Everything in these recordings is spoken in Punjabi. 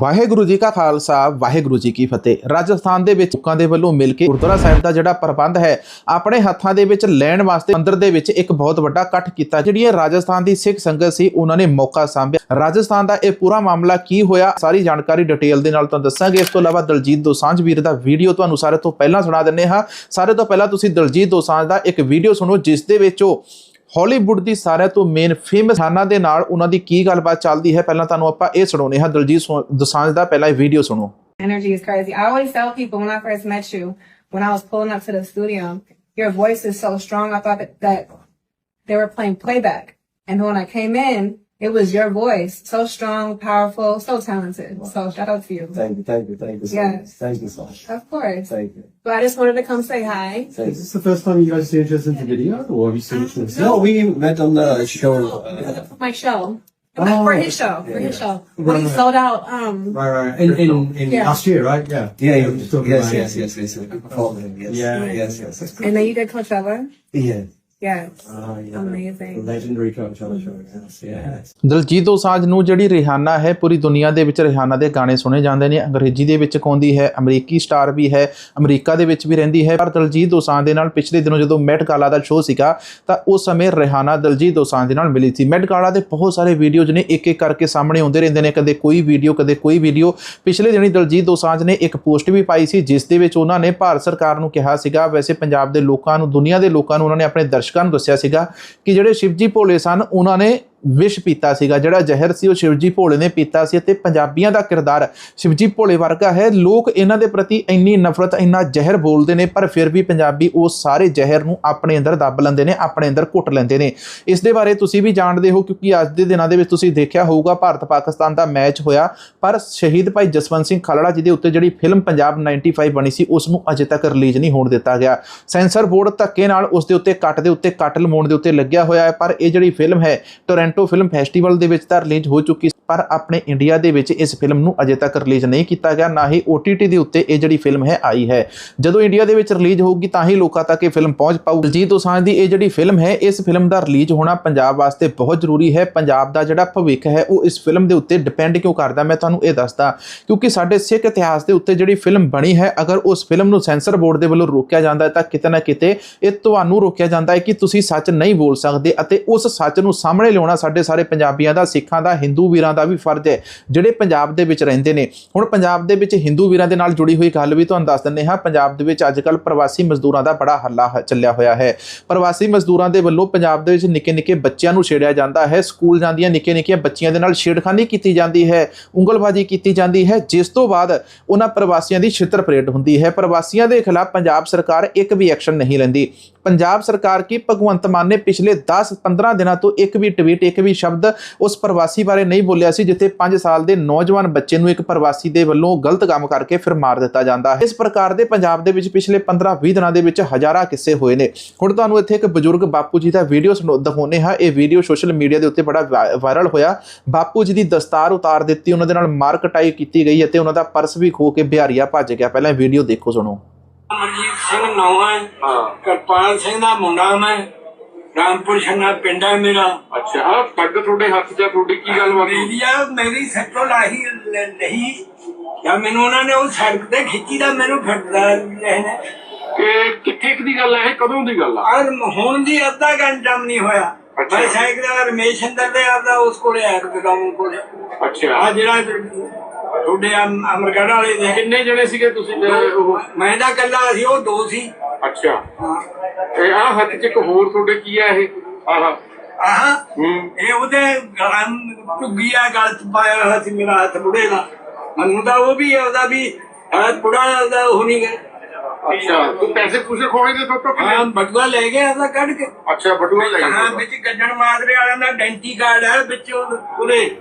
ਵਾਹਿਗੁਰੂ ਜੀ ਕਾ ਖਾਲਸਾ, ਵਾਹਿਗੁਰੂ ਜੀ ਕੀ ਫਤਿਹ। ਰਾਜਸਥਾਨ ਦੇ ਵਿੱਚ ਲੋਕਾਂ ਦੇ ਵੱਲੋਂ ਮਿਲ ਕੇ ਗੁਰਦੁਆਰਾ ਸਾਹਿਬ ਦਾ ਜਿਹੜਾ ਪ੍ਰਬੰਧ ਹੈ, ਆਪਣੇ ਹੱਥਾਂ ਦੇ ਵਿੱਚ ਲੈਣ ਵਾਸਤੇ ਮੰਦਿਰ ਦੇ ਵਿੱਚ ਇੱਕ ਬਹੁਤ ਵੱਡਾ ਇਕੱਠ ਕੀਤਾ। ਜਿਹੜੀ ਇਹ ਰਾਜਸਥਾਨ ਦੀ ਸਿੱਖ ਸੰਗਤ ਸੀ, ਉਹਨਾਂ ਨੇ ਮੌਕਾ ਸਾਂਭਿਆ। ਰਾਜਸਥਾਨ ਦਾ ਇਹ ਪੂਰਾ ਮਾਮਲਾ ਕੀ ਹੋਇਆ, ਸਾਰੀ ਜਾਣਕਾਰੀ ਡਿਟੇਲ ਦੇ ਨਾਲ ਤੁਹਾਨੂੰ ਦੱਸਾਂਗੇ। ਇਸ ਤੋਂ ਇਲਾਵਾ ਦਲਜੀਤ ਦੋਸਾਂਝ ਵੀਰ ਦਾ ਵੀਡੀਓ ਤੁਹਾਨੂੰ ਸਾਰੇ ਤੋਂ ਪਹਿਲਾਂ ਸੁਣਾ ਦਿੰਨੇ ਹਾਂ। ਸਾਰੇ ਤੋਂ ਪਹਿਲਾਂ ਤੁਸੀਂ ਦਲਜੀਤ ਦੋਸਾਂਝ ਦਾ ਇੱਕ ਵੀਡੀਓ ਸੁਣੋ, ਜਿਸ ਦੇ ਵਿੱਚ ਉਹ ਹਾਲੀਵੁੱਡ ਦੀ ਸਾਰਿਆਂ ਤੋਂ ਮੇਨ ਫੇਮਸ ਖਾਨਾ ਦੇ ਨਾਲ ਉਹਨਾਂ ਦੀ ਕੀ ਗੱਲਬਾਤ ਚੱਲਦੀ ਹੈ ਪਹਿਲਾਂ ਤੁਹਾਨੂੰ ਆਪਾਂ ਇਹ ਸੁਣਾਉਨੇ ਹਾਂ ਦਲਜੀਤ ਸੋ- ਦੋਸਾਂਝ ਦਾ ਪਹਿਲਾ ਇਹ ਵੀਡੀਓ ਸੁਣੋ energy is crazy. I always tell people when I first met you, when I was pulling up to the studio, your voice is so strong. I thought that, that they were playing playback. And when I came in, it was your voice. So strong, powerful, so talented. So shout out to you. Thank you, thank you, thank you so Yes. much. Thank you so much. Of course. Thank you. But I just wanted to come say hi. Thank Is this the first time you guys see interest in the video, or have you seen it since? you. No, we met on the show. Uh, My show. Oh, for his show. For his show. When he Right. sold out, um, Right, right. In in, in Yeah. last year, right? Yeah. yeah, I'm just talking yes, yes, yes, yes, yes. Performed yes. Yeah. yes, yes, yes. and then you did Coachella. Yes. Yes. Ah, yeah. Amazing. Legendary Coachella show. Yes, yes. Daljit Dosanjh ਨੂੰ ਜਿਹੜੀ ਰਿਹਾਨਾ ਹੈ ਪੂਰੀ ਦੁਨੀਆ ਦੇ ਵਿੱਚ ਰਿਹਾਨਾ ਦੇ ਗਾਣੇ ਸੁਣੇ ਜਾਂਦੇ ਨੇ ਅੰਗਰੇਜ਼ੀ ਦੇ ਵਿੱਚ ਗਾਉਂਦੀ ਹੈ ਅਮਰੀਕੀ ਸਟਾਰ ਵੀ ਹੈ ਅਮਰੀਕਾ ਦੇ ਵਿੱਚ ਵੀ ਰਹਿੰਦੀ ਹੈ ਪਰ ਦਲਜੀਤ ਦੋਸਾਂਝ ਦੇ ਨਾਲ ਪਿਛਲੇ ਦਿਨੋਂ ਜਦੋਂ ਮੈਟ ਗਾਲਾ ਦਾ ਸ਼ੋਅ ਸੀਗਾ ਤਾਂ ਉਸ ਸਮੇਂ ਰਿਹਾਨਾ ਦਲਜੀਤ ਦੋਸਾਂਝ ਦੇ ਨਾਲ ਮਿਲੀ ਸੀ ਮੈਟ ਗਾਲਾ ਦੇ ਬਹੁਤ ਸਾਰੇ ਵੀਡੀਓ ਜਿਹਨੇ ਇੱਕ ਇੱਕ ਕਰਕੇ ਸਾਹਮਣੇ ਆਉਂਦੇ ਰਹਿੰਦੇ ਨੇ ਕਦੇ ਕੋਈ ਵੀਡੀਓ ਕਦੇ ਕੋਈ ਵੀਡੀਓ ਪਿਛਲੇ ਦਿਨੀ ਦਲਜੀਤ ਦੋਸਾਂਝ ਨੇ ਇੱਕ ਪੋਸਟ ਵੀ ਪਾਈ ਸੀ ਜਿਸ ਦੇ ਵਿੱਚ ਉਹਨਾਂ ਨੇ ਭਾਰਤ ਸਰਕਾਰ ਨੂੰ ਕਿਹਾ ਸੀਗਾ ਵੈਸੇ ਪੰਜਾਬ ਦੇ ਲੋਕਾਂ ਨੂੰ ਦੁਨੀਆ ਦੇ ਲੋਕਾਂ ਨੂੰ ਉਹਨਾਂ ਨੇ ਆਪਣੇ ਦਰਸ਼ਕਾਂ ਨੂੰ ਦੱਸਿਆ ਸੀਗਾ ਕਿ ਜਿਹੜੇ ਸ਼ਿਵਜੀ ਭੋਲੇ ਸਨ ਉਹਨਾਂ ਨੇ ਵਿਸ਼ ਪੀਤਾ ਸੀਗਾ, ਜਿਹੜਾ ਜ਼ਹਿਰ ਸੀ ਉਹ ਸ਼ਿਵਜੀ ਭੋਲੇ ਨੇ ਪੀਤਾ ਸੀ ਅਤੇ ਪੰਜਾਬੀਆਂ ਦਾ ਕਿਰਦਾਰ ਸ਼ਿਵਜੀ ਭੋਲੇ ਵਰਗਾ ਹੈ। ਲੋਕ ਇਹਨਾਂ ਦੇ ਪ੍ਰਤੀ ਇੰਨੀ ਨਫ਼ਰਤ, ਇੰਨਾ ਜ਼ਹਿਰ ਬੋਲਦੇ ਨੇ, ਪਰ ਫਿਰ ਵੀ ਪੰਜਾਬੀ ਉਹ ਸਾਰੇ ਜ਼ਹਿਰ ਨੂੰ ਆਪਣੇ ਅੰਦਰ ਦੱਬ ਲੈਂਦੇ ਨੇ, ਆਪਣੇ ਅੰਦਰ ਘੁੱਟ ਲੈਂਦੇ ਨੇ। ਇਸ ਦੇ ਬਾਰੇ ਤੁਸੀਂ ਵੀ ਜਾਣਦੇ ਹੋ, ਕਿਉਂਕਿ ਅੱਜ ਦੇ ਦਿਨਾਂ ਦੇ ਵਿੱਚ ਤੁਸੀਂ ਦੇਖਿਆ ਹੋਊਗਾ, ਭਾਰਤ ਪਾਕਿਸਤਾਨ ਦਾ ਮੈਚ ਹੋਇਆ, ਪਰ ਸ਼ਹੀਦ ਭਾਈ ਜਸਵੰਤ ਸਿੰਘ ਖਲੜਾ ਜੀ ਦੇ ਉੱਤੇ ਜਿਹੜੀ ਫਿਲਮ ਪੰਜਾਬ 95 ਬਣੀ ਸੀ, ਉਸ ਨੂੰ ਅਜੇ ਤੱਕ ਰਿਲੀਜ਼ ਨਹੀਂ ਹੋਣ ਦਿੱਤਾ ਗਿਆ। ਸੈਂਸਰ ਬੋਰਡ ਧੱਕੇ ਨਾਲ ਉਸ ਦੇ ਉੱਤੇ ਕੱਟ ਦੇ ਉੱਤੇ, ਕੱਟ ਲਵਾਉਣ ਦੇ ਉੱਤੇ ਲੱਗਿਆ ਹੋਇਆ ਹੈ, ਪਰ ਇਹ ਜਿਹੜੀ ਫਿਲਮ ਹੈ ਟੋਰਾਂਟੋ ਫਿਲਮ ਫੈਸਟੀਵਲ ਦੇ ਵਿੱਚ ਤਾਂ ਰਿਲੀਜ਼ ਹੋ ਚੁੱਕੀ ਪਰ ਆਪਣੇ ਇੰਡੀਆ ਦੇ ਵਿੱਚ ਇਸ ਫਿਲਮ ਨੂੰ ਅਜੇ ਤੱਕ ਰਿਲੀਜ਼ ਨਹੀਂ ਕੀਤਾ ਗਿਆ, ਨਾ ਹੀ OTT ਦੇ ਉੱਤੇ ਇਹ ਜਿਹੜੀ ਫਿਲਮ ਹੈ ਆਈ ਹੈ। ਜਦੋਂ ਇੰਡੀਆ ਦੇ ਵਿੱਚ ਰਿਲੀਜ਼ ਹੋਊਗੀ ਤਾਂ ਹੀ ਲੋਕਾਂ ਤੱਕ ਇਹ ਫਿਲਮ ਪਹੁੰਚ ਪਾਊ। ਜੀ ਦੋਸਾਂਝ ਦੀ ਇਹ ਜਿਹੜੀ ਫਿਲਮ ਹੈ, ਇਸ ਫਿਲਮ ਦਾ ਰਿਲੀਜ਼ ਹੋਣਾ ਪੰਜਾਬ ਵਾਸਤੇ ਬਹੁਤ ਜ਼ਰੂਰੀ ਹੈ। ਪੰਜਾਬ ਦਾ ਜਿਹੜਾ ਭਵਿੱਖ ਹੈ, ਉਹ ਇਸ ਫਿਲਮ ਦੇ ਉੱਤੇ ਡਿਪੈਂਡ ਕਿਉਂ ਕਰਦਾ, ਮੈਂ ਤੁਹਾਨੂੰ ਇਹ ਦੱਸਦਾ। ਕਿਉਂਕਿ ਸਾਡੇ ਸਿੱਖ ਇਤਿਹਾਸ ਦੇ ਉੱਤੇ ਜਿਹੜੀ ਫਿਲਮ ਬਣੀ ਹੈ, ਅਗਰ ਉਸ ਫਿਲਮ ਨੂੰ ਸੈਂਸਰ ਬੋਰਡ ਦੇ ਵੱਲੋਂ ਰੋਕਿਆ ਜਾਂਦਾ ਹੈ, ਤਾਂ ਕਿਤੇ ਨਾ ਕਿਤੇ ਇਹ ਤੁਹਾਨੂੰ ਰੋਕਿਆ ਜਾਂਦਾ ਹੈ ਕਿ ਤੁਸੀਂ ਸੱਚ ਨਹੀਂ ਬੋਲ ਸਕਦੇ ਅਤੇ ਉਸ ਸੱਚ ਨੂੰ ਸਾਹਮਣੇ ਲਿਆਉਣਾ ਸਾਡੇ ਸਾਰੇ ਪੰਜਾਬੀਆਂ ਦਾ, ਸਿੱਖਾਂ ਦਾ, ਹਿੰਦੂ ਵੀਰਾਂ ਦਾ ਵੀ ਫਰਜ਼ ਹੈ। ਜਿਹੜੇ ਪੰਜਾਬ ਦੇ ਵਿੱਚ ਰਹਿੰਦੇ ਨੇ, ਹੁਣ ਪੰਜਾਬ ਦੇ ਵਿੱਚ ਹਿੰਦੂ ਵੀਰਾਂ ਦੇ ਨਾਲ ਜੁੜੀ ਹੋਈ ਗੱਲ ਵੀ ਤੁਹਾਨੂੰ ਦੱਸ ਦਿੰਦੇ ਹਾਂ। ਪੰਜਾਬ ਦੇ ਵਿੱਚ ਅੱਜ ਕੱਲ ਪ੍ਰਵਾਸੀ ਮਜ਼ਦੂਰਾਂ ਦਾ ਬੜਾ ਹੱਲਾ ਚੱਲਿਆ ਹੋਇਆ ਹੈ। ਪ੍ਰਵਾਸੀ ਮਜ਼ਦੂਰਾਂ ਦੇ ਵੱਲੋਂ ਪੰਜਾਬ ਦੇ ਵਿੱਚ ਨਿੱਕੇ ਨਿੱਕੇ ਬੱਚਿਆਂ ਨੂੰ ਛੇੜਿਆ ਜਾਂਦਾ ਹੈ। ਸਕੂਲ ਜਾਂਦੀਆਂ ਨਿੱਕੇ ਨਿੱਕੀਆਂ ਬੱਚੀਆਂ ਦੇ ਨਾਲ ਛੇੜਖਾਨੀ ਕੀਤੀ ਜਾਂਦੀ ਹੈ। ਉਂਗਲਬਾਜ਼ੀ ਕੀਤੀ ਜਾਂਦੀ ਹੈ। ਜਿਸ ਤੋਂ ਬਾਅਦ ਉਹਨਾਂ ਪ੍ਰਵਾਸੀਆਂ ਦੀ ਛਿੱਤਰ ਪਰੇਡ ਹੁੰਦੀ ਹੈ। ਪ੍ਰਵਾਸੀਆਂ ਦੇ ਖਿਲਾਫ ਪੰਜਾਬ ਸਰਕਾਰ ਇੱਕ ਵੀ ਐਕਸ਼ਨ ਨਹੀਂ ਲੈਂਦੀ। ਪੰਜਾਬ ਸਰਕਾਰ ਕੀ ਭਗਵੰਤ ਮਾਨ ਨੇ ਪਿਛਲੇ 10-15 ਦਿਨਾਂ ਤੋਂ ਇੱਕ ਵੀ ਟਵੀਟ ਇੱਕ ਵੀ ਸ਼ਬਦ ਉਸ ਪ੍ਰਵਾਸੀ ਬਾਰੇ ਨਹੀਂ ਬੋਲਿਆ ਸੀ, ਜਿੱਥੇ 5 ਸਾਲ ਦੇ ਨੌਜਵਾਨ ਬੱਚੇ ਨੂੰ ਇੱਕ ਪ੍ਰਵਾਸੀ ਦੇ ਵੱਲੋਂ ਗਲਤ ਕੰਮ ਕਰਕੇ ਫਿਰ ਮਾਰ ਦਿੱਤਾ ਜਾਂਦਾ ਹੈ। ਇਸ ਪ੍ਰਕਾਰ ਦੇ ਪੰਜਾਬ ਦੇ ਵਿੱਚ ਪਿਛਲੇ 15-20 ਦਿਨਾਂ ਦੇ ਵਿੱਚ ਹਜ਼ਾਰਾਂ ਕਿੱਸੇ ਹੋਏ ਨੇ। ਹੁਣ ਤੁਹਾਨੂੰ ਇੱਥੇ ਇੱਕ ਬਜ਼ੁਰਗ ਬਾਪੂ ਜੀ ਦਾ ਵੀਡੀਓ ਦਿਖਾਉਨੇ ਹਾਂ। ਇਹ ਵੀਡੀਓ ਸੋਸ਼ਲ ਮੀਡੀਆ ਦੇ ਉੱਤੇ ਬੜਾ ਵਾ- ਵਾਇਰਲ ਹੋਇਆ। ਬਾਪੂ ਜੀ ਦੀ ਦਸਤਾਰ ਉਤਾਰ ਦਿੱਤੀ, ਉਹਨਾਂ ਦੇ ਨਾਲ ਮਾਰ ਕਟਾਈ ਕੀਤੀ ਗਈ ਅਤੇ ਉਹਨਾਂ ਦਾ ਪਰਸ ਵੀ ਖੋ ਕੇ ਬਿਹਾਰੀਆ ਭੱਜ ਗਿਆ। ਪਹਿਲਾਂ ਵੀਡੀਓ ਦੇਖੋ ਸੁਣੋ। ਅਮਰਜੀਤ ਸਿੰਘ ਨਾਂ ਹੈ। ਕਿਰਪਾਲ ਸਿੰਘ ਦਾ ਮੁੰਡਾ ਮੈਂ। ਰਾਮਪੁਰ ਛੰਨਾ ਪਿੰਡ ਹੈ ਮੇਰਾ। ਅੱਛਾ ਆਹ ਪੱਗ ਤੁਹਾਡੇ ਹੱਥ 'ਚ ਆ, ਤੁਹਾਡੀ ਕੀ ਗੱਲ ਬਾਤ ਮੇਰੀਆ ਮੇਰੀ ਸੱਟੋ ਲਾਹੀ ਲ- ਨਹੀਂ। ਜਾਂ ਮੈਨੂੰ ਉਹਨਾਂ ਨੇ ਉਹ ਸੜਕ ਤੇ ਖਿੱਚੀ ਦਾ ਮੈਨੂੰ ਫਿਰਦਾ ਲੈਣੇ ਕਿ ਕਿੱਥੇ ਕੁ ਦੀ ਗੱਲ ਹੈ ਇਹ ਕਦੋਂ ਦੀ ਗੱਲ ਆ? ਔਰ ਹੁਣ ਦੀ ਅੱਧਾ ਘੰਟਾ ਵੀ ਨਹੀਂ ਹੋਇਆ। ਅੱਛਾ। ਮੈਂ ਸਾਈਕਲ ਦਾ ਰਮੇਸ਼ ਅੰਦਰ ਦੇ ਆਪਦਾ ਉਸ ਕੋਲੇ ਆਇਆ ਗਦਾਮ ਕੋਲੇ। ਅੱਛਾ। ਆ ਜਿਹੜਾ ਤੁਹਾਡੇ ਅਮ- ਅਮਰਗੜ੍ਹ ਵਾਲੇ ਦੇ ਕਿੰਨੇ ਜਣੇ ਸੀਗੇ ਤੁਸੀਂ ਤੇ ਉਹ? ਮੈਂ ਤਾਂ ਕੱਲਾ ਸੀ ਉਹ ਦੋ ਸੀ। ਅੱਛਾ। ਹਾਂ। ਇਹ ਆਹ ਹੱਥ 'ਚ ਇੱਕ ਹੋਰ ਤੁਹਾਡੇ ਕੀ ਆ ਇਹ? ਆਹ। ਆਹਾਂ? ਹੂੰ। ਇਹ ਉਹਦੇ ਗਲਾਂ ਝੁੱਗੀਆ ਗਲ ਚ ਪਾਇਆ ਹੋਇਆ ਸੀ ਮੇਰਾ ਹੱਥ ਬੁੜੇ ਦਾ ਮੈਨੂੰ ਤਾਂ ਉਹ ਵੀ ਉਹਦਾ ਵੀ ਹੱਥ ਬੁੜਾ ਦਾ ਉਹ ਨਹੀਂ ਗਿਆ ਅੱਛਾ ਤੂੰ ਪੈਸੇ ਪੂਸੇ ਖੋਏ ਦੇ ਤੋਂ ਹਾਂ ਬਟੂਆ ਲੈ ਗਿਆ ਉਹਦਾ ਕੱਢ ਕੇ। ਅੱਛਾ ਬਟੂਆ ਲੈ ਹਾਂ ਗਿਆ ਵਿੱਚ ਗੱਜਣ ਮਾਦਰੇ ਵਾਲਿਆਂ ਦਾ ਡੈਂਟੀ ਕਾਰਡ ਹੈ ਵਿੱਚ ਉਹ- ਉਹਦੇ।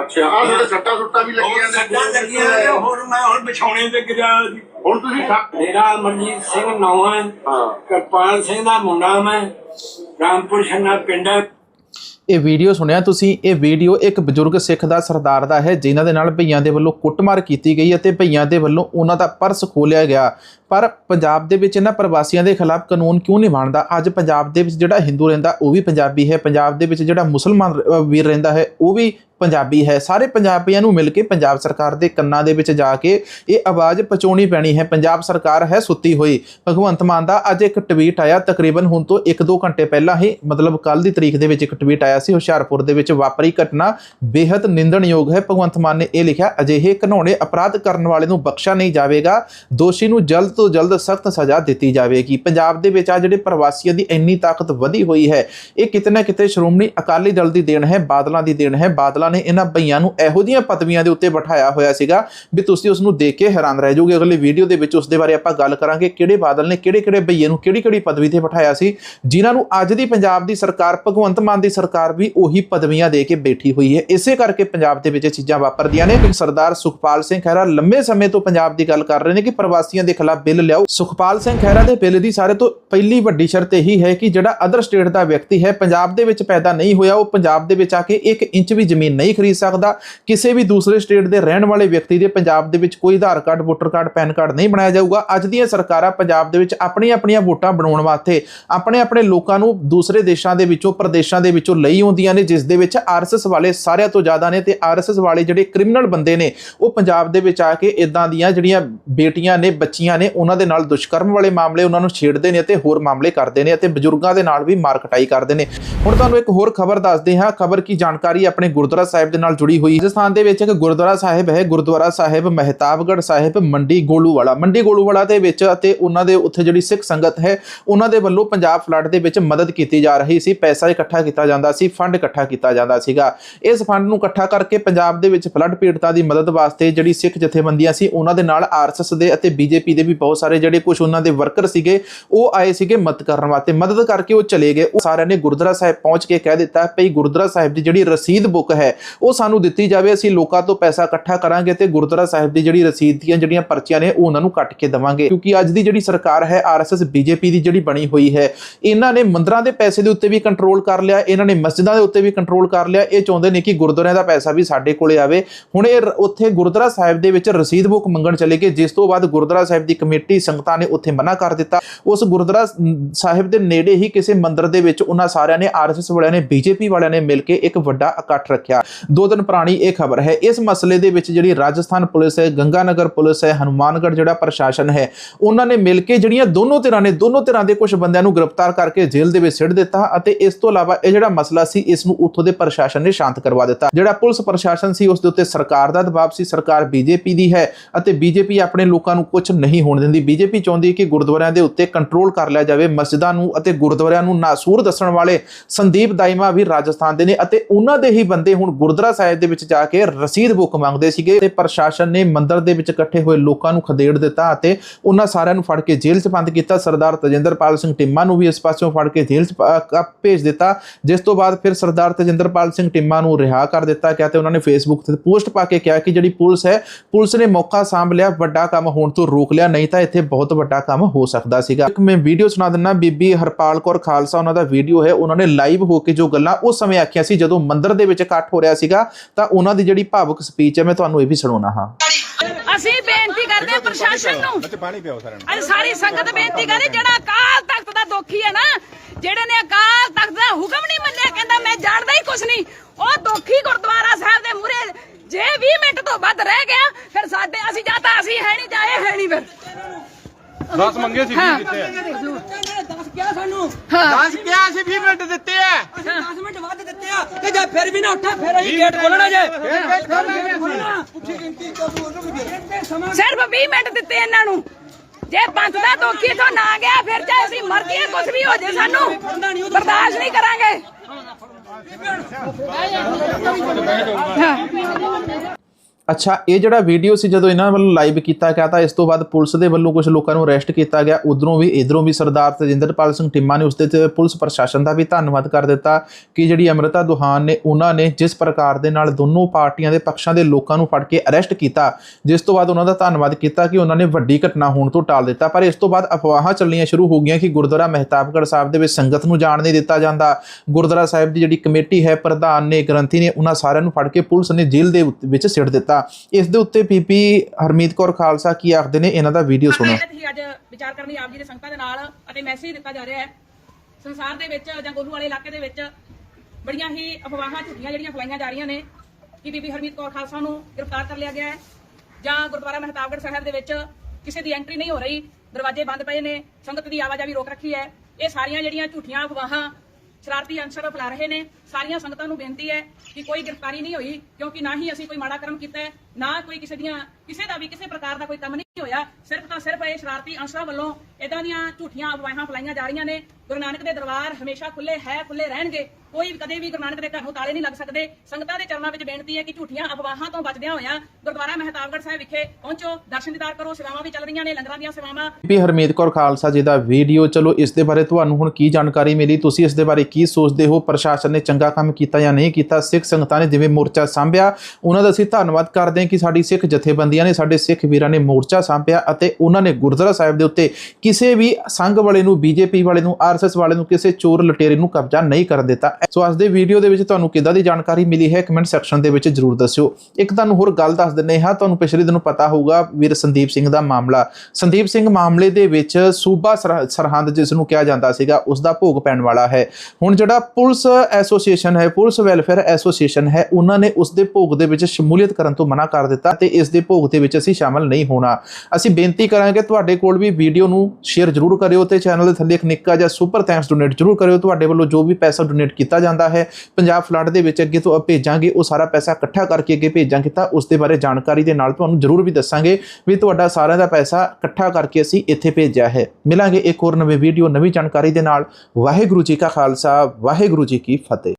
ਅੱਛਾ ਆਹ ਤੁਹਾਡੇ ਸੱਟਾ ਸੁੱਟਾ ਵੀ ਲੱਗੀਆਂ ਸੱਟਾਂ ਲੱਗੀਆਂ ਨੇ, ਹੋਰ ਮੈਂ ਹੁਣ ਵਿਛਾਉਣੇ ਤੇ ਗਿਰਿਆ ਸੀ। ਹੁਣ ਤੁਸੀਂ ਮੇਰਾ ਅਮਰਜੀਤ ਸਿੰਘ ਨਾਂ ਹੈ। ਹਾਂ। ਕਿਰਪਾਲ ਸਿੰਘ ਦਾ ਮੁੰਡਾ ਮੈਂ। ਰਾਮਪੁਰ ਛੰਨਾ ਪਿੰਡ ਹੈ। ਇਹ ਵੀਡੀਓ ਸੁਣਿਆ ਤੁਸੀਂ, ਇਹ ਵੀਡੀਓ ਇੱਕ ਬਜ਼ੁਰਗ ਸਿੱਖ ਦਾ ਸਰਦਾਰ ਦਾ ਹੈ, ਜਿਨ੍ਹਾਂ ਦੇ ਨਾਲ ਭਈਆਂ ਦੇ ਵੱਲੋਂ ਕੁੱਟਮਾਰ ਕੀਤੀ ਗਈ ਅਤੇ ਭਈਆਂ ਦੇ ਵੱਲੋਂ ਉਹਨਾਂ ਦਾ ਪਰਸ ਖੋਲਿਆ ਗਿਆ। ਪਰ ਪੰਜਾਬ ਦੇ ਵਿੱਚ ਇਹਨਾਂ ਪ੍ਰਵਾਸੀਆਂ ਦੇ ਖਿਲਾਫ ਕਾਨੂੰਨ ਕਿਉਂ ਨਹੀਂ ਬਣਦਾ? ਅੱਜ ਪੰਜਾਬ ਦੇ ਵਿੱਚ ਜਿਹੜਾ ਹਿੰਦੂ ਰਹਿੰਦਾ, ਉਹ ਵੀ ਪੰਜਾਬੀ ਹੈ। ਪੰਜਾਬ ਦੇ ਵਿੱਚ ਜਿਹੜਾ ਮੁਸਲਮਾਨ ਵੀਰ ਰਹਿੰਦਾ ਹੈ, ਉਹ ਵੀ ਪੰਜਾਬੀ ਹੈ। ਸਾਰੇ ਪੰਜਾਬੀਆਂ ਨੂੰ ਮਿਲ ਕੇ ਪੰਜਾਬ ਸਰਕਾਰ ਦੇ ਕੰਨਾਂ ਦੇ ਵਿੱਚ ਜਾ ਕੇ ਇਹ ਆਵਾਜ਼ ਪਹੁੰਚਾਉਣੀ ਪੈਣੀ ਹੈ। ਪੰਜਾਬ ਸਰਕਾਰ ਹੈ ਸੁੱਤੀ ਹੋਈ। ਭਗਵੰਤ ਮਾਨ ਦਾ ਅੱਜ ਇੱਕ ਟਵੀਟ ਆਇਆ। ਤਕਰੀਬਨ ਹੁਣ ਤੋਂ 1-2 ਘੰਟੇ ਪਹਿਲਾਂ ਹੀ, ਮਤਲਬ ਕੱਲ ਦੀ ਤਰੀਕ ਦੇ ਵਿੱਚ ਇੱਕ ਟਵੀਟ ਆਇਆ ਸੀ। ਹੁਸ਼ਿਆਰਪੁਰ ਦੇ ਵਿੱਚ ਵਾਪਰੀ ਘਟਨਾ ਬੇहद ਨਿੰਦਣਯੋਗ ਹੈ। ਭਗਵੰਤ ਮਾਨ ਨੇ ਇਹ ਲਿਖਿਆ, ਅਜਿਹੇ ਘਿਨੌਣੇ ਅਪਰਾਧ ਕਰਨ ਵਾਲੇ ਨੂੰ ਬਖਸ਼ਿਆ ਨਹੀਂ ਜਾਵੇਗਾ। ਦੋਸ਼ੀ ਨੂੰ ਜਲਦ ਤੋਂ ਜਲਦ ਸਖਤ ਸਜ਼ਾ ਦਿੱਤੀ ਜਾਵੇਗੀ। ਪੰਜਾਬ ਦੇ ਵਿੱਚ ਆ ਜਿਹੜੇ ਪ੍ਰਵਾਸੀਆਂ ਦੀ ਇੰਨੀ ਤਾਕਤ ਵਧੀ ਹੋਈ ਹੈ, ਇਹ ਕਿਤੇ ਨਾ ਕਿਤੇ ਸ਼੍ਰੋਮਣੀ ਅਕਾਲੀ ਦਲ ਦੀ ਦੇਣ ਹੈ, ਬਾਦਲਾਂ ਦੀ ਦੇਣ ਹੈ। ਬਾਦਲਾਂ ਨੇ ਇਹਨਾਂ ਭਈਆਂ ਨੂੰ ਇਹੋ ਜਿਹੀਆਂ ਪਦਵੀਆਂ ਦੇ ਉੱਤੇ ਬਿਠਾਇਆ ਹੋਇਆ ਸੀਗਾ ਵੀ ਤੁਸੀਂ ਉਸ ਨੂੰ ਦੇਖ ਕੇ ਹੈਰਾਨ ਰਹਿ ਜਾਓਗੇ। ਅਗਲੀ ਵੀਡੀਓ ਦੇ ਵਿੱਚ ਉਸ ਦੇ ਬਾਰੇ ਆਪਾਂ ਗੱਲ ਕਰਾਂਗੇ ਕਿਹੜੇ ਬਾਦਲ ਨੇ ਕਿਹੜੇ ਕਿਹੜੇ ਭਈਏ ਨੂੰ ਕਿਹੜੀ ਕਿਹੜੀ ਪਦਵੀ ਤੇ ਬਿਠਾਇਆ ਸੀ, ਜਿਨ੍ਹਾਂ ਨੂੰ ਅੱਜ ਦੀ ਪੰਜਾਬ ਦੀ ਸਰਕਾਰ, ਭਗਵੰਤ ਮਾਨ ਦੀ ਸਰਕਾਰ ਵੀ ਉਹੀ ਪਦਵੀਆਂ ਦੇ ਕੇ ਬੈਠੀ ਹੋਈ ਹੈ। ਇਸੇ ਕਰਕੇ ਪੰਜਾਬ ਦੇ ਵਿੱਚ ਇਹ ਚੀਜ਼ਾਂ ਵਾਪਰਦੀਆਂ ਨੇ। ਸਰਦਾਰ ਸੁਖਪਾਲ ਸਿੰਘ ਖਹਿਰਾ ਲੰਮੇ ਸਮੇਂ ਤੋਂ ਪੰਜਾਬ ਦੀ ਗੱਲ ਕਰ ਰਹੇ ਨੇ ਕਿ ਪ੍ਰਵਾਸੀਆਂ ਦੇ ਖਿਲਾਫ ਬਿੱਲ ਲਿਆਓ। ਸੁਖਪਾਲ ਸਿੰਘ ਖਹਿਰਾ ਦੇ ਬਿੱਲ ਦੀ ਸਾਰੇ ਤੋਂ ਪਹਿਲੀ ਵੱਡੀ ਸ਼ਰਤ ਇਹੀ ਹੈ ਕਿ ਜਿਹੜਾ ਅਦਰ ਸਟੇਟ ਦਾ ਵਿਅਕਤੀ ਹੈ, ਪੰਜਾਬ ਦੇ ਵਿੱਚ ਪੈਦਾ ਨਹੀਂ ਹੋਇਆ, ਉਹ ਪੰਜਾਬ ਦੇ ਵਿੱਚ ਆ ਕੇ 1 ਇੰਚ ਵੀ ਜ਼ਮੀਨ ਨਹੀਂ ਖਰੀਦ ਸਕਦਾ। ਕਿਸੇ ਵੀ ਦੂਸਰੇ ਸਟੇਟ ਦੇ ਰਹਿਣ ਵਾਲੇ ਵਿਅਕਤੀ ਦੇ ਪੰਜਾਬ ਦੇ ਵਿੱਚ ਕੋਈ Aadhaar card, voter card, PAN card ਨਹੀਂ ਬਣਾਇਆ ਜਾਊਗਾ। ਅੱਜ ਦੀਆਂ ਸਰਕਾਰਾਂ ਪੰਜਾਬ ਦੇ ਵਿੱਚ ਆਪਣੀਆਂ ਆਪਣੀਆਂ ਵੋਟਾਂ ਬਣਾਉਣ ਵਾਸਤੇ ਆਪਣੇ ਆਪਣੇ ਲੋਕਾਂ ਨੂੰ ਦੂਸਰੇ ਦੇਸ਼ਾਂ ਦੇ ਵਿੱਚੋਂ, ਪ੍ਰਦੇਸ਼ਾਂ ਦੇ ਵਿੱਚੋਂ ਲਈ ਆਉਂਦੀਆਂ ਨੇ, ਜਿਸ ਦੇ ਵਿੱਚ ਆਰਐਸਐਸ ਵਾਲੇ ਸਾਰਿਆਂ ਤੋਂ ਜ਼ਿਆਦਾ ਨੇ ਤੇ ਆਰਐਸਐਸ ਵਾਲੇ ਜਿਹੜੇ ਕ੍ਰਿਮੀਨਲ ਬੰਦੇ ਨੇ, ਉਹ ਪੰਜਾਬ ਦੇ ਵਿੱਚ ਆ ਕੇ ਇਦਾਂ ਦੀਆਂ ਜਿਹੜੀਆਂ ਬੇਟੀਆਂ ਨੇ, ਬੱਚੀਆਂ ਨੇ, ਉਹਨਾਂ ਦੇ ਨਾਲ ਦੁਸ਼ਕਰਮ ਵਾਲੇ ਮਾਮਲੇ ਉਹਨਾਂ ਨੂੰ ਛੇੜਦੇ ਨੇ ਅਤੇ ਹੋਰ ਮਾਮਲੇ ਕਰਦੇ ਨੇ ਅਤੇ ਬਜ਼ੁਰਗਾਂ ਦੇ ਨਾਲ ਵੀ ਮਾਰ ਕਟਾਈ ਕਰਦੇ ਨੇ। ਹੁਣ ਤੁਹਾਨੂੰ ਇੱਕ ਹੋਰ ਖਬਰ ਦੱਸਦੇ ਹਾਂ। ਖਬਰ ਕੀ ਜਾਣਕਾਰੀ ਆਪਣੇ ਗੁਰਦੁਆਰਾ ਸਾਹਿਬ ਦੇ ਨਾਲ ਜੁੜੀ ਹੋਈ। ਹੈ ਰਾਜਸਥਾਨ ਦੇ ਵਿੱਚ ਇੱਕ ਗੁਰਦੁਆਰਾ ਸਾਹਿਬ ਹੈ, ਗੁਰਦੁਆਰਾ ਸਾਹਿਬ ਮਹਿਤਾਬਗੜ੍ਹ ਸਾਹਿਬ ਮੰਡੀ ਗੋਲੂ ਵਾਲਾ ਮੰਡੀ ਗੋਲੂ ਵਾਲਾ ਦੇ ਵਿੱਚ ਅਤੇ ਉਹਨਾਂ ਦੇ ਉੱਥੇ ਜਿਹੜੀ ਸਿੱਖ ਸੰਗਤ ਹੈ, ਉਹਨਾਂ ਦੇ ਵੱਲੋਂ ਪੰਜਾਬ ਫਲੱਡ ਦੇ ਵਿੱਚ ਮਦਦ ਕੀਤੀ ਜਾ ਰਹੀ ਸੀ। ਪੈਸਾ ਇਕੱਠਾ ਕੀਤਾ ਜਾਂਦਾ ਸੀ, ਫੰਡ ਇਕੱਠਾ ਕੀਤਾ ਜਾਂਦਾ ਸੀਗਾ। ਇਸ ਫੰਡ ਨੂੰ ਇਕੱਠਾ ਕਰਕੇ ਪੰਜਾਬ ਦੇ ਵਿੱਚ ਫਲੱਡ ਪੀੜਤਾਂ ਦੀ ਮਦਦ ਵਾਸਤੇ ਜਿਹੜੀ ਸਿੱਖ ਜਥੇਬੰਦੀਆਂ ਸੀ, ਉਹਨਾਂ ਦੇ ਨਾਲ ਆਰਐਸਐਸ ਦੇ ਅਤੇ ਬੀਜੇਪੀ ਦੇ ਵੀ ਬਹੁਤ ਸਾਰੇ ਜਿਹੜੇ ਕੁਝ ਉਹਨਾਂ ਦੇ ਵਰਕਰ ਸੀਗੇ, ਉਹ ਆਏ ਸੀਗੇ ਮਦਦ ਕਰਨ ਵਾਸਤੇ। ਮਦਦ ਕਰਕੇ ਉਹ ਚਲੇ ਗਏ। ਉਹ ਸਾਰਿਆਂ ਨੇ ਗੁਰਦੁਆਰਾ ਸਾਹਿਬ ਪਹੁੰਚ ਕੇ ਕਹਿ ਦਿੱਤਾ, ਭਈ ਗੁਰਦੁਆਰਾ ਸਾਹਿਬ ਦੀ ਜਿਹੜੀ ਰਸੀਦ ਬੁੱਕ ਹੈ ਉਹ ਸਾਨੂੰ ਦਿੱਤੀ ਜਾਵੇ, ਅਸੀਂ ਲੋਕਾਂ ਤੋਂ ਪੈਸਾ ਇਕੱਠਾ ਕਰਾਂਗੇ ਤੇ ਗੁਰਦੁਆਰਾ ਸਾਹਿਬ ਦੀ ਜਿਹੜੀ ਰਸੀਦ ਦੀਆਂ ਜਿਹੜੀਆਂ ਪਰਚੀਆਂ ਨੇ, ਉਹ ਉਹਨਾਂ ਨੂੰ ਕੱਟ ਕੇ ਦੇਵਾਂਗੇ। ਕਿਉਂਕਿ ਅੱਜ ਦੀ ਜਿਹੜੀ ਸਰਕਾਰ ਹੈ ਆਰਐਸਐਸ ਬੀਜੇਪੀ ਦੀ ਜਿਹੜੀ ਬਣੀ ਹੋਈ ਹੈ, ਇਹਨਾਂ ਨੇ ਮੰਦਰਾਂ ਦੇ ਪੈਸੇ ਦੇ ਉੱਤੇ ਵੀ ਕੰਟਰੋਲ ਕਰ ਲਿਆ, ਇਹਨਾਂ ਨੇ ਮਸਜਿਦਾਂ ਦੇ ਉੱਤੇ ਵੀ ਕੰਟਰੋਲ ਕਰ ਲਿਆ। ਇਹ ਚਾਹੁੰਦੇ ਨੇ ਕਿ ਗੁਰਦੁਆਰਿਆਂ ਦਾ ਪੈਸਾ ਵੀ ਸਾਡੇ ਕੋਲੇ ਆਵੇ। ਹੁਣ ਇਹ ਉੱਥੇ ਗੁਰਦੁਆਰਾ ਸਾਹਿਬ ਦੇ ਵਿੱਚ ਰਸੀਦ ਬੁੱਕ ਮੰਗਣ ਚਲੇ ਗਏ, ਜਿਸ ਤੋਂ ਬਾਅਦ ਗੁਰਦੁਆਰਾ ਸਾਹਿਬ ਦੀ ਕਮੇਟੀ ਸੰਗਤਾਂ ਨੇ ਉੱਥੇ ਮਨਾ ਕਰ ਦਿੱਤਾ। ਉਸ ਗੁਰਦੁਆਰਾ ਸਾਹਿਬ ਦੇ ਨੇੜੇ ਹੀ ਕਿਸੇ ਮੰਦਿਰ ਦੇ ਵਿੱਚ ਉਹਨਾਂ ਸਾਰਿਆਂ ਨੇ ਆਰਐਸਐਸ ਵਾਲਿਆਂ ਨੇ ਬੀਜੇਪੀ ਵਾਲਿਆਂ ਨੇ ਮਿਲ ਕੇ ਇੱਕ ਵੱਡਾ ਇਕੱਠ ਰੱਖਿਆ। ਦੋ ਦਿਨ ਪੁਰਾਣੀ ਇਹ ਖਬਰ ਹੈ। ਇਸ ਮਸਲੇ ਦੇ ਵਿੱਚ ਜਿਹੜੀ ਰਾਜਸਥਾਨ ਪੁਲਿਸ ਹੈ, ਗੰਗਾਨਗਰ ਪੁਲਿਸ ਹੈ, ਹਨੂਮਾਨਗੜ੍ਹ ਜਿਹੜਾ ਪ੍ਰਸ਼ਾਸਨ ਹੈ, ਉਹਨਾਂ ਨੇ ਮਿਲ ਕੇ ਜਿਹੜੀਆਂ ਦੋਨੋਂ ਧਿਰਾਂ ਨੇ, ਦੋਨੋਂ ਧਿਰਾਂ ਦੇ ਕੁਝ ਬੰਦਿਆਂ ਨੂੰ ਗ੍ਰਿਫਤਾਰ ਕਰਕੇ ਜੇਲ੍ਹ ਦੇ ਵਿੱਚ ਸਿੱਟ ਦਿੱਤਾ ਅਤੇ ਇਸ ਤੋਂ ਇਲਾਵਾ ਇਹ ਜਿਹੜਾ ਮਸਲਾ ਸੀ, ਇਸ ਨੂੰ ਉੱਥੋਂ ਦੇ ਪ੍ਰਸ਼ਾਸਨ ਨੇ ਸ਼ਾਂਤ ਕਰਵਾ ਦਿੱਤਾ। ਜਿਹੜਾ ਪੁਲਿਸ ਪ੍ਰਸ਼ਾਸਨ ਸੀ, ਉਸ ਦੇ ਉੱਤੇ ਸਰਕਾਰ ਦਾ ਦਬਾਅ ਸੀ, ਸਰਕਾਰ ਬੀਜੇਪੀ ਦੀ ਹੈ ਅਤੇ ਬੀਜੇਪੀ ਆਪਣੇ ਲੋਕਾਂ ਨੂੰ ਕੁਝ ਨਹੀਂ ਹੋਣ ਦਿੰਦੀ। ਬੀਜੇਪੀ ਚਾਹੁੰਦੀ ਹੈ ਕਿ ਗੁਰਦੁਆਰਿਆਂ ਦੇ ਉੱਤੇ ਕੰਟਰੋਲ ਕਰ ਲਿਆ ਜਾਵੇ, ਮਸਜਿਦਾਂ ਨੂੰ ਅਤੇ ਗੁਰਦੁਆਰਿਆਂ ਨੂੰ ਨਾਸੂਰ ਦੱਸਣ ਵਾਲੇ ਸੰਦੀਪ ਦਾਇਮਾ ਵੀ ਰਾਜਸਥਾਨ ਦੇ ਨੇ ਅਤੇ ਉਹਨਾਂ ਦੇ ਹੀ ਬੰਦੇ ਹੁਣ ਗੁਰਦੁਆਰਾ ਸਾਹਿਬ ਦੇ ਵਿੱਚ ਜਾ ਕੇ ਰਸੀਦ ਬੁੱਕ ਮੰਗਦੇ ਸੀਗੇ ਤੇ ਪ੍ਰਸ਼ਾਸਨ ਨੇ ਮੰਦਿਰ ਦੇ ਵਿੱਚ ਇਕੱਠੇ ਹੋਏ ਲੋਕਾਂ ਨੂੰ ਖਦੇੜ ਦਿੱਤਾ ਅਤੇ ਉਹਨਾਂ ਸਾਰਿਆਂ ਨੂੰ ਫੜ ਕੇ ਜੇਲ੍ਹ 'ਚ ਬੰਦ ਕੀਤਾ। ਸਰਦਾਰ ਤਜਿੰਦਰਪਾਲ ਸਿੰਘ ਟਿੰਮਾ ਨੂੰ ਵੀ ਇਸ ਪਾਸਿਓਂ ਫੜ ਕੇ ਜੇਲ੍ਹ 'ਚ ਭੇਜ ਦਿੱਤਾ। ਜਿਸ ਤੋਂ ਬਾਅਦ ਫਿਰ ਸਰਦਾਰ ਤਜਿੰਦਰਪਾਲ ਸਿੰਘ ਟਿੰਮਾ ਨੂੰ ਰਿਹਾ ਕਰ ਦਿੱਤਾ ਗਿਆ ਤੇ ਉਹਨਾਂ ਨੇ ਫੇਸਬੁੱਕ ਤੇ ਪੋਸਟ ਪਾ ਕੇ ਕਿਹਾ ਕਿ ਜਿਹੜੀ ਪੁਲਿਸ ਹੈ, ਪੁਲਿਸ ਨੇ ਮੌਕਾ ਸਾਂਭ ਲਿਆ, ਵੱਡਾ ਕੰਮ ਹੋਣ ਤੋਂ ਰੋਕ ਲਿਆ, ਨਹੀਂ ਤਾਂ ਇੱਥੇ ਬਹੁਤ ਵੱਡਾ ਕੰਮ ਹੋ ਸਕਦਾ ਸੀਗਾ। ਇੱਕ ਮੈਂ ਵੀਡੀਓ ਸੁਣਾ ਦਿੰਦਾ ਬੀਬੀ ਹਰਪਾਲ ਕੌਰ ਖਾਲਸਾ, ਉਹਨਾਂ ਦਾ ਵੀਡੀਓ ਹੈ। ਉਹਨਾਂ ਨੇ ਲਾਈਵ ਹੋ ਕੇ ਜੋ ਗੱਲਾਂ ਉਸ ਸਮੇਂ ਆਖੀਆਂ ਸੀ, ਜਦੋਂ ਮੰਦਿਰ ਦੇ ਵਿੱਚ ਇਕੱਠ ਹੋ ਰਿਹਾ ਸੀਗਾ ਤਾਂ ਉਹਨਾਂ ਦੀ ਜਿਹੜੀ ਭਾਵੁਕ ਸਪੀਚ ਹੈ ਮੈਂ ਤੁਹਾਨੂੰ ਇਹ ਵੀ ਸੁਣਾਉਣਾ ਹਾਂ। ਅਸੀਂ ਬੇਨਤੀ ਕਰਦੇ ਹਾਂ ਪ੍ਰਸ਼ਾਸਨ ਨੂੰ। ਅੱਜ ਪਾਣੀ ਪਿਓ ਸਾਰਿਆਂ ਨੂੰ। ਅੱਜ ਸਾਰੀ ਸੰਗਤ ਬੇਨਤੀ ਕਰੇ ਜਿਹੜਾ ਅਕਾਲ ਤਖਤ ਦਾ ਦੋਖੀ ਹੈ ਨਾ ਜਿਹੜੇ ਨੇ ਅਕਾਲ ਤਖਤ ਦਾ ਹੁਕਮ ਨਹੀਂ ਮੰਨਿਆ ਕਹਿੰਦਾ ਮੈਂ ਜਾਣਦਾ ਹੀ ਕੁਛ ਨਹੀਂ। ਉਹ ਦੋਖੀ ਗੁਰਦੁਆਰਾ ਸਾਹਿਬ ਦੇ ਮੂਹਰੇ ਜੇ 20 ਮਿੰਟ ਤੋਂ ਵੱਧ ਰਹਿ ਗਿਆ ਫਿਰ ਸਾਡੇ ਅਸੀਂ ਜਾਂ ਤਾਂ ਅਸੀਂ ਹੈ ਨਹੀਂ ਜਾਂ ਇਹ ਹੈ ਨਹੀਂ ਫਿਰ। 10 ਮੰਗੇ ਸੀ। ਕਿੱਥੇ ਸਾਨੂੰ ਹਾਂ। ਦੱਸ ਕਿਹਾ ਸੀ 20 ਮਿੰਟ ਦਿੱਤੇ ਆ? ਅਸੀਂ 10 ਮਿੰਟ ਵੱਧ ਦਿੱਤੇ ਆ। ਤੇ ਜੇ ਫਿਰ ਵੀ ਨਾ ਉੱਠਾ ਫਿਰ ਅਸੀਂ ਗੇਟ ਖੋਲਣਾ ਜੇ। ਪੁੱਛੀ ਗਿਣਤੀ ਕਦੋਂ ਉਹਨੂੰ ਵੀ ਸਮਾਂ ਸਿਰਫ 20 ਮਿੰਟ ਦਿੱਤੇ ਇਹਨਾਂ ਨੂੰ। ਜੇ ਪੰਥ ਦਾ ਦੋਖੀ ਤੋਂ ਨਾ ਗਿਆ ਫਿਰ ਚਾਹੇ ਅਸੀਂ ਮਰ ਜਾਈਏ ਕੁਝ ਵੀ ਹੋ ਜੇ ਸਾਨੂੰ ਬਰਦਾਸ਼ਤ ਨਹੀਂ ਕਰਾਂਗੇ। ਹਾਂ। ਅੱਛਾ, ਇਹ ਜਿਹੜਾ ਵੀਡੀਓ ਸੀ ਜਦੋਂ ਇਹਨਾਂ ਵੱਲੋਂ ਲਾਈਵ ਕੀਤਾ ਗਿਆ ਤਾਂ ਇਸ ਤੋਂ ਬਾਅਦ ਪੁਲਿਸ ਦੇ ਵੱਲੋਂ ਕੁਝ ਲੋਕਾਂ ਨੂੰ ਅਰੈਸਟ ਕੀਤਾ ਗਿਆ। ਉਧਰੋਂ ਵੀ, ਇਧਰੋਂ ਵੀ ਸਰਦਾਰ ਤਜਿੰਦਰਪਾਲ ਸਿੰਘ ਟਿੰਮਾ ਨੇ ਉਸ ਤੇ ਪੁਲਿਸ ਪ੍ਰਸ਼ਾਸਨ ਦਾ ਵੀ ਧੰਨਵਾਦ ਕਰ ਦਿੱਤਾ ਕਿ ਜਿਹੜੀ ਅਮਰਤਾ ਦੁਹਾਨ ਨੇ, ਉਹਨਾਂ ਨੇ ਜਿਸ ਪ੍ਰਕਾਰ ਦੇ ਨਾਲ ਦੋਨੋਂ ਪਾਰਟੀਆਂ ਦੇ ਪੱਖਾਂ ਦੇ ਲੋਕਾਂ ਨੂੰ ਫੜ ਕੇ ਅਰੈਸਟ ਕੀਤਾ, ਜਿਸ ਤੋਂ ਬਾਅਦ ਉਹਨਾਂ ਦਾ ਧੰਨਵਾਦ ਕੀਤਾ ਕਿ ਉਹਨਾਂ ਨੇ ਵੱਡੀ ਘਟਨਾ ਹੋਣ ਤੋਂ ਟਾਲ ਦਿੱਤਾ। ਪਰ ਇਸ ਤੋਂ ਬਾਅਦ ਅਫਵਾਹਾਂ ਚੱਲਣੀਆਂ ਸ਼ੁਰੂ ਹੋ ਗਈਆਂ ਕਿ ਗੁਰਦੁਆਰਾ ਮਹਿਤਾਬਗੜ੍ਹ ਸਾਹਿਬ ਦੇ ਵਿੱਚ ਸੰਗਤ ਨੂੰ ਜਾਣ ਨਹੀਂ ਦਿੱਤਾ ਜਾਂਦਾ। ਗੁਰਦੁਆਰਾ ਸਾਹਿਬ ਦੀ ਜਿਹੜੀ ਕਮੇਟੀ ਹੈ, ਪ੍ਰਧਾਨ ਨੇ, ਗ੍ਰੰਥੀ ਨੇ, ਉਹਨਾਂ ਸਾਰਿਆਂ ਨੂੰ ਫੜ ਕੇ ਪੁਲਿਸ ਨੇ ਜੇਲ੍ਹ ਦੇ ਉੱਤੇ- ਵਿੱਚ ਸਿੱਟ ਦਿੱਤਾ। ਇਸ ਦੇ ਉੱਤੇ ਬੀਬੀ ਹਰਮੀਤ ਕੌਰ ਖਾਲਸਾ ਕੀ ਆਖਦੇ ਨੇ? ਇਹਨਾਂ ਦਾ ਵੀਡੀਓ ਸੁਣੋ। ਅੱਜ ਵਿਚਾਰ ਕਰਨੀ ਆਪ ਜੀ ਦੇ ਸੰਗਤਾਂ ਦੇ ਨਾਲ ਅਤੇ ਮੈਸੇਜ ਦਿੱਤਾ ਜਾ ਰਿਹਾ ਹੈ। ਸੰਸਾਰ ਦੇ ਵਿੱਚ ਜਾਂ ਗੋਲੂ ਵਾਲੇ ਇਲਾਕੇ ਦੇ ਵਿੱਚ ਬੜੀਆਂ ਹੀ ਅਫਵਾਹਾਂ ਝੂਠੀਆਂ ਜਿਹੜੀਆਂ ਫਲਾਈਆਂ ਜਾ ਰਹੀਆਂ ਨੇ ਕਿ ਬੀਬੀ ਹਰਮੀਤ ਕੌਰ ਖਾਲਸਾ ਨੂੰ ਗ੍ਰਿਫਤਾਰ ਕਰ ਲਿਆ ਗਿਆ ਹੈ ਜਾਂ ਗੁਰਦੁਆਰਾ ਮਹਿਤਾਬਗੜ੍ਹ ਸਾਹਿਬ ਦੇ ਵਿੱਚ ਕਿਸੇ ਦੀ ਐਂਟਰੀ ਨਹੀਂ ਹੋ ਰਹੀ ਦਰਵਾਜ਼ੇ ਬੰਦ ਪਏ ਨੇ ਸੰਗਤ ਦੀ ਆਵਾਜਾਈ ਰੋਕ ਰੱਖੀ ਹੈ। ਇਹ ਸਾਰੀਆਂ ਜਿਹੜੀਆਂ ਝੂਠੀਆਂ ਅਫਵਾਹਾਂ ਸ਼ਰਾਰਤੀ ਅੰਸਰ ਫੈਲਾ ਰਹੇ ਨੇ। ਸਾਰੀਆਂ ਸੰਗਤਾਂ ਨੂੰ ਬੇਨਤੀ ਹੈ ਕਿ ਕੋਈ ਗ੍ਰਿਫਤਾਰੀ ਨਹੀਂ ਹੋਈ, ਕਿਉਂਕਿ ਨਾ ਹੀ ਅਸੀਂ ਕੋਈ ਮਾੜਾ ਕਰਮ ਕੀਤਾ ਹੈ, ਨਾ ਕੋਈ ਕਿਸੇ ਦੀਆਂ, ਕਿਸੇ ਦਾ ਵੀ ਕਿਸੇ ਪ੍ਰਕਾਰ ਦਾ ਕੋਈ ਕੰਮ ਨਹੀਂ ਹੋਇਆ। ਸਿਰਫ ਤਾਂ ਸਿਰਫ ਇਹ ਸ਼ਰਾਰਤੀ ਅੰਸਰਾਂ ਵੱਲੋਂ ਇਦਾਂ ਦੀਆਂ ਝੂਠੀਆਂ ਅਫਵਾਹਾਂ ਫੈਲਾਈਆਂ ਜਾ ਰਹੀਆਂ ਨੇ। ਗੁਰੂ ਨਾਨਕ ਦੇ ਦਰਬਾਰ ਹਮੇਸ਼ਾ ਖੁੱਲੇ ਹੈ ਖੁੱਲੇ ਰਹਿਣਗੇ। ਕੋਈ ਕਦੇ ਵੀ ਗੁਰੂ ਨਾਨਕ ਦੇ ਘਰ ਨੂੰ ਤਾਲੇ ਨਹੀਂ ਲੱਗ ਸਕਦੇ। ਸੰਗਤਾਂ ਦੇ ਚਰਨਾਂ ਵਿੱਚ ਬੇਨਤੀ ਹੈ ਕਿ ਝੂਠੀਆਂ ਅਫਵਾਹਾਂ ਤੋਂ ਬਚਦਿਆਂ ਹੋਇਆਂ ਗੁਰਦੁਆਰਾ ਮਹਿਤਾਬਗੜ੍ਹ ਸਾਹਿਬ ਵਿਖੇ ਪਹੁੰਚੋ, ਦਰਸ਼ਨ ਦੀਦਾਰ ਕਰੋ, ਸੇਵਾਵਾਂ ਵੀ ਚੱਲ ਰਹੀਆਂ ਨੇ, ਲੰਗਰਾਂ ਦੀਆਂ ਸੇਵਾਵਾਂ। ਬੀਬੀ ਹਰਮੀਤ ਕੌਰ ਖਾਲਸਾ ਜੀ ਦਾ ਵੀਡੀਓ, ਚਲੋ ਇਸ ਦੇ ਬਾਰੇ ਤੁਹਾਨੂੰ ਹੁਣ ਕੀ ਜਾਣਕਾਰੀ ਮਿਲੀ, ਤੁਸੀਂ ਇਸ ਦੇ ਬਾਰੇ ਕੀ ਸੋਚਦੇ ਹੋ? ਪ੍ਰਸ਼ਾਸਨ ਨੇ ਚੰਗਾ ਕੰਮ ਕੀਤਾ ਜਾਂ ਨਹੀਂ ਕੀਤਾ, ਸਿੱਖ ਸੰਗਤਾਂ ਨੇ ਜਿਵੇਂ ਮੋਰਚਾ ਸਾਂਭਿਆ, ਉਹਨਾਂ ਦਾ ਅਸੀਂ ਧੰਨਵਾਦ ਕਰਦੇ ਹਾਂ ਕਿ ਸਾਡੀ ਸਿੱਖ ਜਥੇਬੰਦੀਆਂ ਨੇ, ਸਾਡੇ ਸਿੱਖ ਵੀਰਾਂ ਨੇ ਮੋਰਚਾ ਸਾਂਭਿਆ ਅਤੇ ਉਹਨਾਂ ਨੇ ਗੁਰਦੁਆਰਾ ਸਾਹਿਬ ਦੇ ਉੱਤੇ ਕਿਸੇ ਵੀ ਸੰਘ ਵਾਲੇ ਨੂੰ ਬੀਜੇਪੀ ਵਾਲੇ ਨੂੰ ਆਰਐਸਐਸ ਵਾਲੇ ਨੂੰ ਕਿਸੇ ਚੋਰ ਲਟੇਰੇ ਨੂੰ ਕਬਜ਼ਾ ਨਹੀਂ ਕਰਨ ਦਿੱਤਾ। ਸੋ ਅੱਜ ਦੇ ਵੀਡੀਓ ਦੇ ਵਿੱਚ ਤੁਹਾਨੂੰ ਕਿੱਦਾਂ ਦੀ ਜਾਣਕਾਰੀ ਮਿਲੀ ਹੈ, ਕਮੈਂਟ ਸੈਕਸ਼ਨ ਦੇ ਵਿੱਚ ਜਰੂਰ ਦੱਸਿਓ। ਇੱਕ ਤੁਹਾਨੂੰ ਹੋਰ ਗੱਲ ਦੱਸ ਦਿੰਨੇ ਹਾਂ, ਤੁਹਾਨੂੰ ਪਿਛਲੇ ਦਿਨ ਪਤਾ ਹੋਊਗਾ ਵੀਰ ਸੰਦੀਪ ਸਿੰਘ ਦਾ ਮਾਮਲਾ। ਸੰਦੀਪ ਸਿੰਘ ਮਾਮਲੇ ਦੇ ਵਿੱਚ ਸੂਬਾ ਸਰ- ਸਰਹੰਦ, ਜਿਸ ਨੂੰ ਕਿਹਾ ਜਾਂਦਾ ਸੀਗਾ, ਉਸ ਦਾ ਭੋਗ ਪੈਣ ਵਾਲਾ ਹੈ। ਹੁਣ ਜਿਹੜਾ ਪੁਲਿਸ ਐਸੋ ਐਸੋਸੀਏਸ਼ਨ ਹੈ ਪੁਲਿਸ ਵੈਲਫੇਅਰ ਐਸੋਸੀਏਸ਼ਨ ਹੈ, ਉਹਨਾਂ ਨੇ ਉਸ ਦੇ ਭੋਗ ਦੇ ਵਿੱਚ ਸ਼ਮੂਲੀਅਤ ਕਰਨ ਤੋਂ ਮਨਾ ਕਰ ਦਿੱਤਾ ਤੇ ਇਸ ਦੇ ਭੋਗ ਦੇ ਵਿੱਚ ਅਸੀਂ ਸ਼ਾਮਲ ਨਹੀਂ ਹੋਣਾ। ਅਸੀਂ ਬੇਨਤੀ ਕਰਾਂਗੇ ਤੁਹਾਡੇ ਕੋਲ ਵੀ ਵੀਡੀਓ ਨੂੰ ਸ਼ੇਅਰ ਜ਼ਰੂਰ ਕਰਿਓ ਤੇ ਚੈਨਲ ਦੇ ਥੱਲੇ ਇੱਕ ਨਿੱਕਾ ਜਿਹਾ ਸੁਪਰ ਥੈਂਕਸ ਡੋਨੇਟ ਜ਼ਰੂਰ ਕਰਿਓ। ਤੁਹਾਡੇ ਵੱਲੋਂ ਜੋ ਵੀ ਪੈਸਾ ਡੋਨੇਟ ਕੀਤਾ ਜਾਂਦਾ ਹੈ, ਪੰਜਾਬ ਫਲੱਡ ਦੇ ਵਿੱਚ ਅੱਗੇ ਤੋਂ ਭੇਜਾਂਗੇ, ਉਹ ਸਾਰਾ ਪੈਸਾ ਇਕੱਠਾ ਕਰਕੇ ਅੱਗੇ ਭੇਜਾਂਗੇ ਤਾਂ ਉਸ ਦੇ ਬਾਰੇ ਜਾਣਕਾਰੀ ਦੇ ਨਾਲ ਤੁਹਾਨੂੰ ਜ਼ਰੂਰ ਵੀ ਦੱਸਾਂਗੇ ਵੀ ਤੁਹਾਡਾ ਸਾਰਿਆਂ ਦਾ ਪੈਸਾ ਇਕੱਠਾ ਕਰਕੇ ਅਸੀਂ ਇੱਥੇ ਭੇਜਿਆ ਹੈ। ਮਿਲਾਂਗੇ ਇੱਕ ਹੋਰ ਨਵੇਂ ਵੀਡੀਓ ਨਵੀਂ ਜਾਣਕਾਰੀ ਦੇ ਨਾਲ। ਵਾਹਿਗੁਰੂ ਜੀ ਕਾ ਖਾਲਸਾ, ਵਾਹਿਗੁਰੂ ਜੀ ਕੀ ਫਤਿਹ।